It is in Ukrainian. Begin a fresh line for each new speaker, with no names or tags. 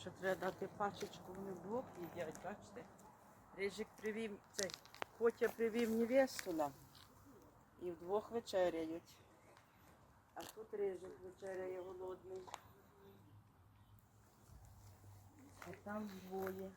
Що треба дати пачечку, вони блок їдять, бачите? Рижик привів, цей, Котя привів невесту нам. І вдвох вечеряють. А тут Рижик вечеряє голодний. А там двоє.